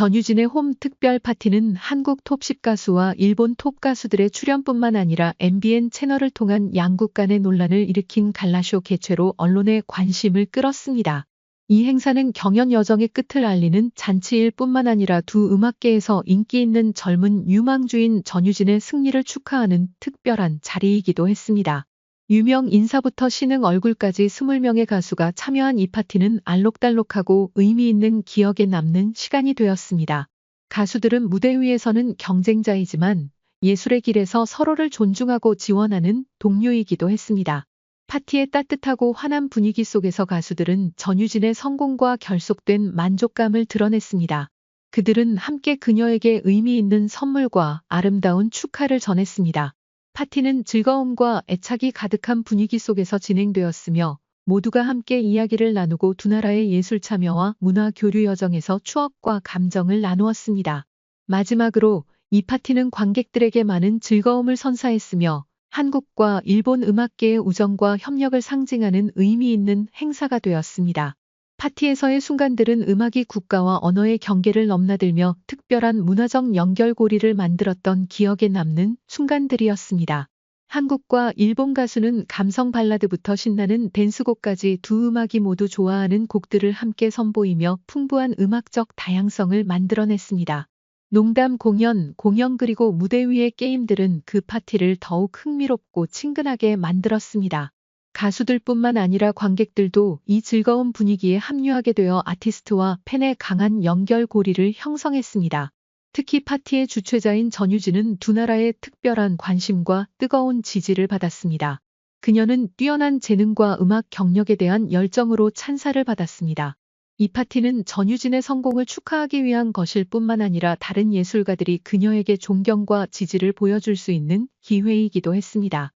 전유진의 홈 특별 파티는 한국 톱10 가수와 일본 톱 가수들의 출연뿐만 아니라 MBN 채널을 통한 양국 간의 논란을 일으킨 갈라쇼 개최로 언론의 관심을 끌었습니다. 이 행사는 경연 여정의 끝을 알리는 잔치일 뿐만 아니라 두 음악계에서 인기 있는 젊은 유망주인 전유진의 승리를 축하하는 특별한 자리이기도 했습니다. 유명 인사부터 신흥 얼굴까지 20명의 가수가 참여한 이 파티는 알록달록하고 의미 있는 기억에 남는 시간이 되었습니다. 가수들은 무대 위에서는 경쟁자이지만 예술의 길에서 서로를 존중하고 지원하는 동료이기도 했습니다. 파티의 따뜻하고 환한 분위기 속에서 가수들은 전유진의 성공과 결속된 만족감을 드러냈습니다. 그들은 함께 그녀에게 의미 있는 선물과 아름다운 축하를 전했습니다. 파티는 즐거움과 애착이 가득한 분위기 속에서 진행되었으며 모두가 함께 이야기를 나누고 두 나라의 예술 참여와 문화 교류 여정에서 추억과 감정을 나누었습니다. 마지막으로 이 파티는 관객들에게 많은 즐거움을 선사했으며 한국과 일본 음악계의 우정과 협력을 상징하는 의미 있는 행사가 되었습니다. 파티에서의 순간들은 음악이 국가와 언어의 경계를 넘나들며 특별한 문화적 연결고리를 만들었던 기억에 남는 순간들이었습니다. 한국과 일본 가수는 감성 발라드부터 신나는 댄스곡까지 두 음악이 모두 좋아하는 곡들을 함께 선보이며 풍부한 음악적 다양성을 만들어냈습니다. 농담 공연, 공연 그리고 무대 위의 게임들은 그 파티를 더욱 흥미롭고 친근하게 만들었습니다. 가수들뿐만 아니라 관객들도 이 즐거운 분위기에 합류하게 되어 아티스트와 팬의 강한 연결고리를 형성했습니다. 특히 파티의 주최자인 전유진은 두 나라의 특별한 관심과 뜨거운 지지를 받았습니다. 그녀는 뛰어난 재능과 음악 경력에 대한 열정으로 찬사를 받았습니다. 이 파티는 전유진의 성공을 축하하기 위한 것일 뿐만 아니라 다른 예술가들이 그녀에게 존경과 지지를 보여줄 수 있는 기회이기도 했습니다.